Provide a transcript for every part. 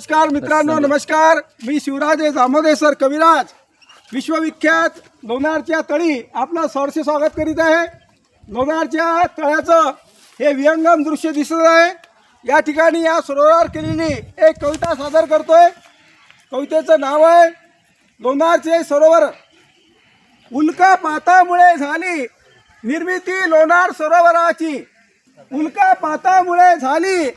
नमस्कार मित्रांनो नमस्कार. मी शिवराज दामोदे सर कविराज. विश्वविख्यात लोणारच्या तळी आपलं सहर्ष स्वागत करीत आहे. लोणारच्या तळ्याचं हे विहंगम दृश्य दिसत आहे. या ठिकाणी या सरोवरावर केलेली एक कविता सादर करतोय. कवितेचं नाव आहे लोणारचे सरोवर. उल्कापातामुळे झाली निर्मिती लोणार सरोवराची. उल्कापातामुळे झाली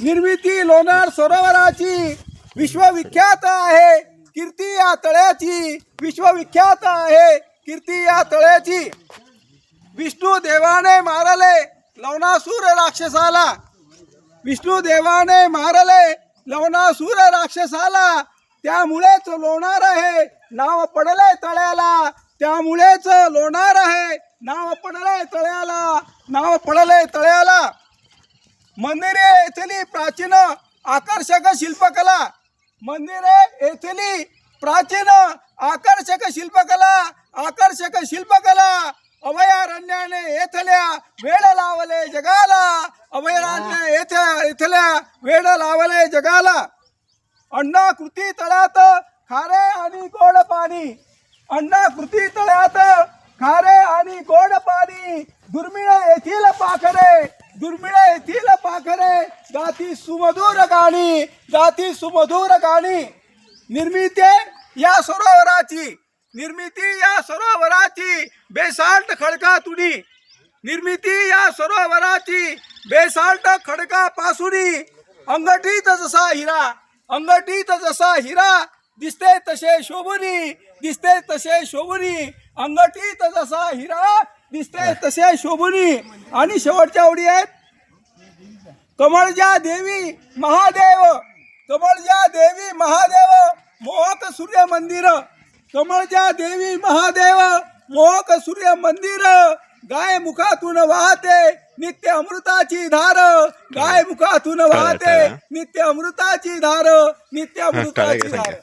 निर्मिती लोणार सरोवराची. विश्वविख्यात आहे कीर्ती या तळ्याची विश्वविख्यात आहे कीर्ती या तळ्याची विष्णू देवाने मारले लवणासूर राक्षसाला. विष्णू देवाने मारले लवणासूर राक्षसाला. त्यामुळेच लोणार आहे नाव पडले तळ्याला. त्यामुळेच लोणार आहे नाव पडले तळ्याला. नाव पडले तळ्याला. मंदिरे येथील प्राचीन आकर्षक शिल्पकला. मंदिरे येथील प्राचीन आकर्षक शिल्पकला आकर्षक शिल्पकला. अभयारण्याने येथल्या वेळ लावले जगाला. अभयारण्य येथे येथल्या वेळ लावले जगाला. अण्णा कृती तळ्यात खारे आणि गोड पाणी. अण्णा कृती तळ्यात खारे आणि गोड पाणी. दुर्मिळ येथील पाखरे. दुर्मिळ येथील पाखरे गाती सुमधुर गाणी गाती सुमधुर गाणी. निर्मिती या सरोवराची निर्मिती या सरोवराची बेसाल्ट खडका तुडी. निर्मिती या सरोवराची बेसाल्ट खडका पासुडी. अंगठीत जसा हिरा अंगठीत जसा हिरा दिसते तसे शोभनी दिसते तसे शोभनी. अंगठीत जसा हिरा दिसते तसे शोभुनी. आणि शेवटच्या ओळी आहेत कमळजा देवी महादेव कमळजा देवी महादेव मोहक सूर्य मंदिर कमळजा देवी महादेव मोहक सूर्य मंदिर गाय मुखातून वाहते नित्य अमृताची धार गाय मुखातून वाहते नित्य अमृताची धार नित्य अमृताची धार.